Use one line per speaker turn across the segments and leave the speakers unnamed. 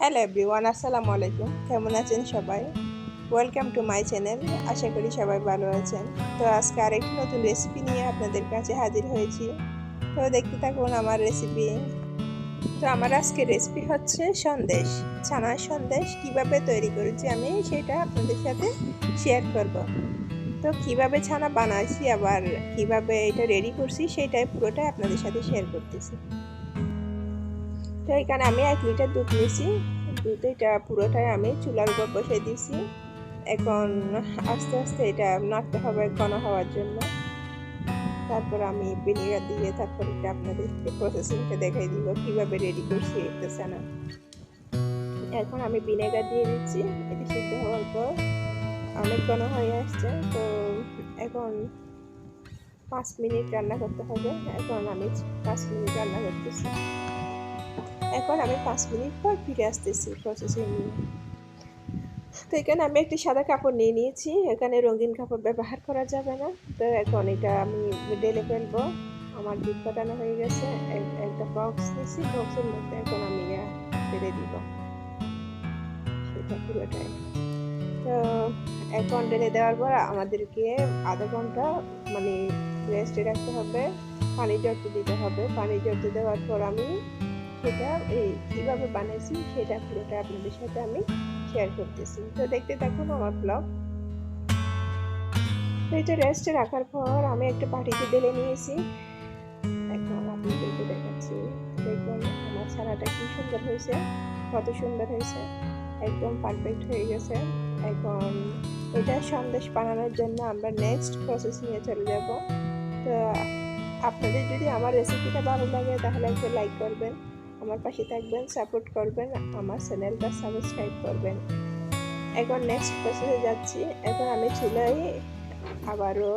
Hello everyone, আসসালামু আলাইকুম। কেমন আছেন সবাই? ওয়েলকাম টু মাই চ্যানেল আশা করি সবাই ভালো আছেন। তো আজকে আরেকটি নতুন রেসিপি নিয়ে আপনাদের কাছে হাজির হয়েছি। তো দেখতে থাকুন আমার রেসিপি তো আমার আজকে রেসিপি হচ্ছে সন্দেশ। ছানার সন্দেশ কীভাবে তৈরি করেছি আমি সেটা আপনাদের সাথে শেয়ার করব। তো কীভাবে ছানা বানাইছি আবার কীভাবে এটা রেডি করছি সেটাই পুরোটাই আপনাদের সাথে শেয়ার করতেছি। তো এখানে আমি এক লিটার দুধ নিয়েছি। দুধ এটা পুরোটাই আমি চুলার উপর বসে দিয়েছি। এখন আস্তে আস্তে এটা নাড়তে হবে ঘন হওয়ার জন্য। তারপর আমি ভিনেগার দিয়ে তারপর এটা আপনাদেরকে প্রসেসিংটা দেখাই দিব, কীভাবে রেডি করছি এটা ছানা এখন আমি ভিনেগার দিয়ে দিচ্ছি, এটা সিদ্ধ হওয়ার পর অনেক ঘন হয়ে আসছে। তো এখন পাঁচ মিনিট রান্না করতে হবে। এখন আমি পাঁচ মিনিট রান্না করতেছি। এখন আমি পাঁচ মিনিট পর ফিরে আসতেছি প্রসেসিং তো এখানে আমি একটি সাদা কাপড় নিয়ে নিয়েছি, এখানে রঙিন কাপড় ব্যবহার করা যাবে না। তো এখন এটা আমি ডেলে ফেলব। আমার দুধ কাটানো হয়ে গেছে একটা বক্স নিয়েছি বক্সের মধ্যে এখন আমি ফেলে দিব। সেটা পুরোটাই। তো এখন ডেলে দেওয়ার পর আমাদেরকে আধা ঘণ্টা মানে রেস্টে রাখতে হবে। পানি জড়তে দিতে হবে। পানি জড়তে দেওয়ার পর আমি সেটা কীভাবে বানাইছি সেটা পুরোটা আপনাদের সাথে আমি শেয়ার করতেছি। তো দেখতে থাকুন আমার ব্লগ তো এটা রেস্টে রাখার পর আমি একটা পাটিতে ঢেলে নিয়েছি। এখন আপনাদেরকে দেখাচ্ছি। দেখুন, আমার ছানাটা কি সুন্দর হয়েছে, কত সুন্দর হয়েছে। একদম পারফেক্ট হয়ে গেছে। এখন এটা সন্দেশ বানানোর জন্য আমরা নেক্সট প্রসেস নিয়ে চলে যাব। তো আপনাদের যদি আমার রেসিপিটা ভালো লাগে, তাহলে একটা লাইক করবেন। আমার পাশে থাকবেন সাপোর্ট করবেন, আমার চ্যানেলটা সাবস্ক্রাইব করবেন। এখন নেক্সট প্রসেসে যাচ্ছি। এখন আমি চুলাই আবারও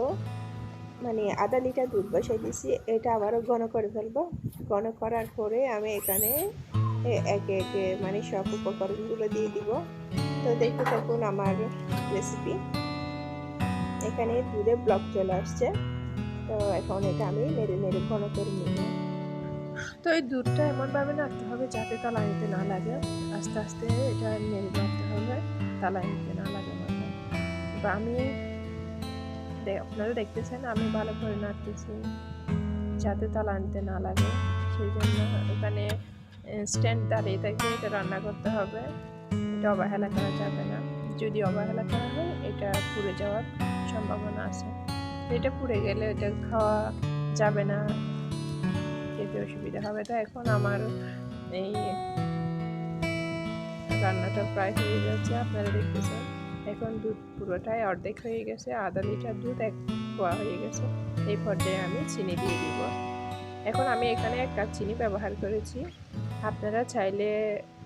মানে আধা লিটার দুধ বসাই দিছি। এটা আবারও ঘন করে ফেলব। ঘন করার পরে আমি এখানে একে একে মানে সব উপকরণগুলো দিয়ে দিব। তো দেখতে থাকুন আমার রেসিপি এখানে দুধে ব্লক চলে আসছে। তো এখন এটা আমি নেড়ে নেড়ে ঘন করে নিব। তো এই দুধটা এমনভাবে নাড়তে হবে যাতে তালা নিতে না লাগে। আস্তে আস্তে এটা নেড়ে নাড়তে হবে তালা নিতে না লাগে বা আমি আপনারা দেখতেছেন, আমি ভালো করে নাড়তেছি যাতে তালা আনতে না লাগে। সেই জন্য ওখানে স্ট্যান্ড দাঁড়িয়ে থেকে এটা রান্না করতে হবে। এটা অবহেলা করা যাবে না। যদি অবহেলা করা হয়, এটা পুড়ে যাওয়ার সম্ভাবনা আছে। এটা পুড়ে গেলে এটা খাওয়া যাবে না। খেতে অসুবিধা হবে। তো এখন আমার এই রান্নাটা প্রায় হয়ে যাচ্ছে, আপনারা দেখতেছেন। এখন দুধ পুরোটাই অর্ধেক হয়ে গেছে, আধা লিটার দুধ এক খোয়া হয়ে গেছে। এই পর্যায়ে আমি চিনি দিয়ে দিব। এখন আমি এখানে এক কাপ চিনি ব্যবহার করেছি। আপনারা চাইলে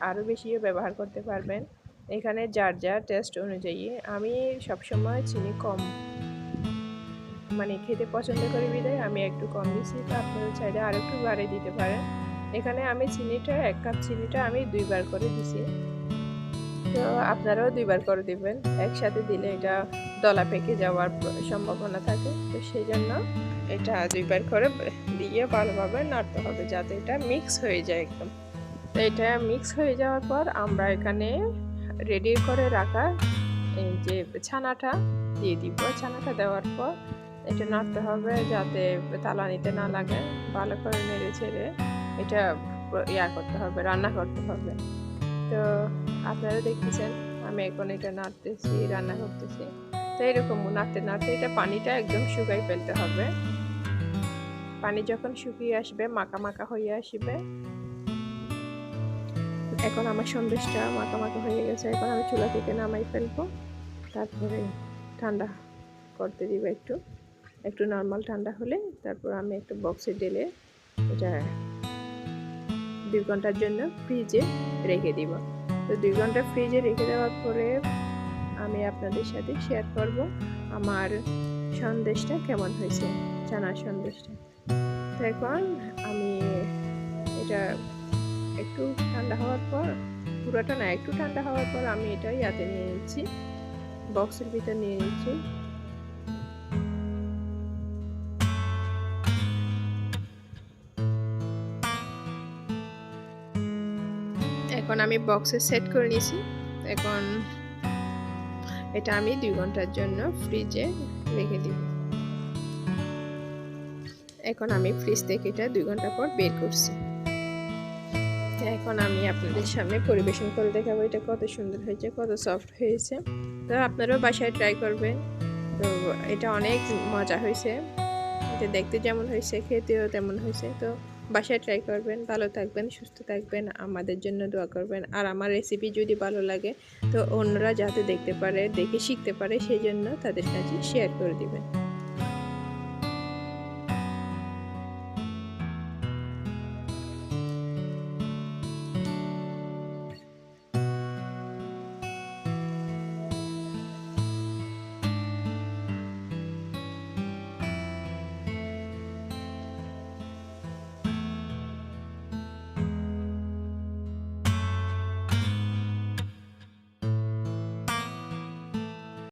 আরও বেশিও ব্যবহার করতে পারবেন। এখানে যার যার টেস্ট অনুযায়ী আমি সবসময় চিনি কম মানে খেতে পছন্দ করি বিদায়, আমি একটু কম দিচ্ছি তো আপনারা চাইলে আর একটু বাড়িয়ে দিতে পারেন। এখানে আমি চিনিটা, এক কাপ চিনিটা আমি দুইবার করে দিছি। তো আপনারাও দুইবার করে দিবেন, একসাথে দিলে এটা দলা পেকে যাওয়ার সম্ভাবনা থাকে। তো সেই জন্য এটা দুইবার করে দিয়ে ভালোভাবে নাড়তে হবে যাতে এটা মিক্স হয়ে যায় একদম। তো এটা মিক্স হয়ে যাওয়ার পর আমরা এখানে রেডি করে রাখা এই যে ছানাটা দিয়ে দিব। ছানাটা দেওয়ার পর এটা নাড়তে হবে যাতে তালা নিতে না লাগে। ভালো করে নেড়ে ছেড়ে এটা ইয়া করতে হবে, রান্না করতে হবে। তো আপনারা দেখতেছেন, আমি এখন এটা নাড়তেছি, রান্না করতেছি। তো এরকম নাড়তে নাড়তে এটা পানিটা একদম শুকাই ফেলতে হবে। পানি যখন শুকিয়ে আসবে, মাখা মাখা হয়ে আসবে। এখন আমার সন্দেশটা মাখা মাখা হয়ে গেছে, এখন আমি চুলা থেকে নামাই ফেলব। তারপরে ঠান্ডা করতে দিব একটু। একটু নর্মাল ঠান্ডা হলে তারপর আমি একটু বক্সে ঢেলে এটা দুই ঘণ্টার জন্য ফ্রিজে রেখে দিব। তো দুই ঘণ্টা ফ্রিজে রেখে দেওয়ার পরে আমি আপনাদের সাথে শেয়ার করব আমার সন্দেশটা কেমন হয়েছে চানার সন্দেশটা। তো এখন আমি এটা একটু ঠান্ডা হওয়ার পর, পুরোটা না, একটু ঠান্ডা হওয়ার পর আমি এটা ইয়াতে নিয়ে নিচ্ছি বক্সের ভিতর নিয়ে নিচ্ছি। এখন আমি বক্সে সেট করে নিয়েছি। এখন এটা আমি দুই ঘণ্টার জন্য ফ্রিজে রেখে দিব। এখন আমি ফ্রিজ থেকে এটা দুই ঘণ্টা পর বের করছি। এখন আমি আপনাদের সামনে পরিবেশন করে দেখাবো এটা কত সুন্দর হয়েছে, কত সফট হয়েছে। তো আপনারাও বাসায় ট্রাই করবেন। তো এটা অনেক মজা হয়েছে। এটা দেখতে যেমন হয়েছে, খেতেও তেমন হয়েছে। তো বাসায় ট্রাই করবেন, ভালো থাকবেন, সুস্থ থাকবেন, আমাদের জন্য দোয়া করবেন। আর আমার রেসিপি যদি ভালো লাগে, তো অন্যরা যাতে দেখতে পারে, দেখে শিখতে পারে, সেই জন্য তাদের কাছে শেয়ার করে দিবেন।